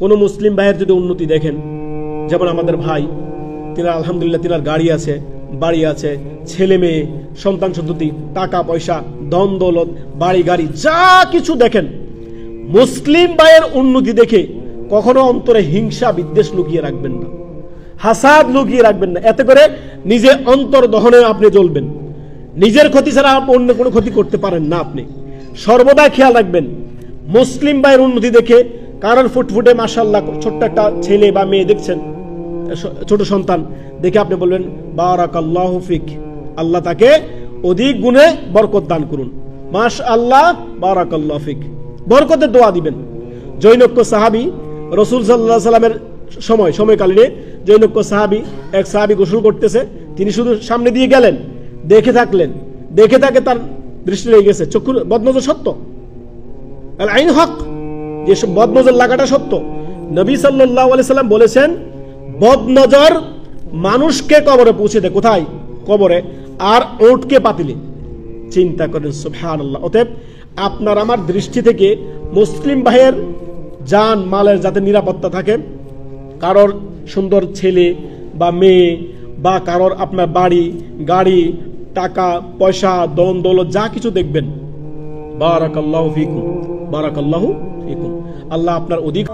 কোনো মুসলিম ভাইয়ের যদি উন্নতি দেখেন, যেমন আমাদের ভাই, তিনার আলহামদুলিল্লাহ তিনার গাড়ি আছে, বাড়ি আছে, ছেলে মেয়ে, সন্তান সন্ততি, টাকা পয়সা দন দৌলত, বাড়ি গাড়ি, যা কিছু দেখেন, মুসলিম ভাইয়ের উন্নতি দেখে কখনো অন্তরে হিংসা বিদ্বেষ লুকিয়ে রাখবেন না, হাসাদ লুকিয়ে রাখবেন না। এতে করে নিজে অন্তর দহনে আপনি জ্বলবেন। নিজের ক্ষতি ছাড়া অন্য কোনো ক্ষতি করতে পারেন না আপনি। সর্বদা খেয়াল রাখবেন, মুসলিম ভাইয়ের উন্নতি দেখে কারোর ফুটফুটে মাসাল্লাহ ছোট্ট একটা ছেলে বা মেয়ে দেখছেন, ছোট সন্তান, দেখে আপনি বলবেন, বারাকাল্লাহ ফিক। আল্লাহ তাকে অধিক গুণে বরকত দান করুন। মাস আল্লাহ বারাকাল্লাহ ফিক। বরকতের দোয়া দিবেন। জৈনক্য সাহাবি রসুল সাল্লাহ সাল্লামের সময়, সময়কালীনে জৈনক্য সাহাবি এক সাহাবি গোসল করতেছে, তিনি শুধু সামনে দিয়ে গেলেন, দেখে থাকলেন। দেখে তাকে তার দৃষ্টি লেগে গেছে। চক্ষুর বদনজর সত্য। আইন হক। যে সব বদনজর লাগাটা সত্য। নবী সাল্লাহ সাল্লাম বলেছেন, বদনজর মানুষকে কবরে পৌঁছে দেয় কোথায়? কবরে। আর ওটকে পাতিলে। চিন্তা করেন সুবহান আল্লাহ অতএব আপনার আমার দৃষ্টি থেকে মুসলিম ভাইয়ের যান মালের যাতে নিরাপত্তা থাকে, কারোর সুন্দর ছেলে বা মেয়ে বা কারোর আপনার বাড়ি, গাড়ি, টাকা, পয়সা দন দৌলত যা কিছু দেখবেন। বারাকাল্লাহু ফিকুম। বারাকাল্লাহু আল্লাহ আপনার অধিক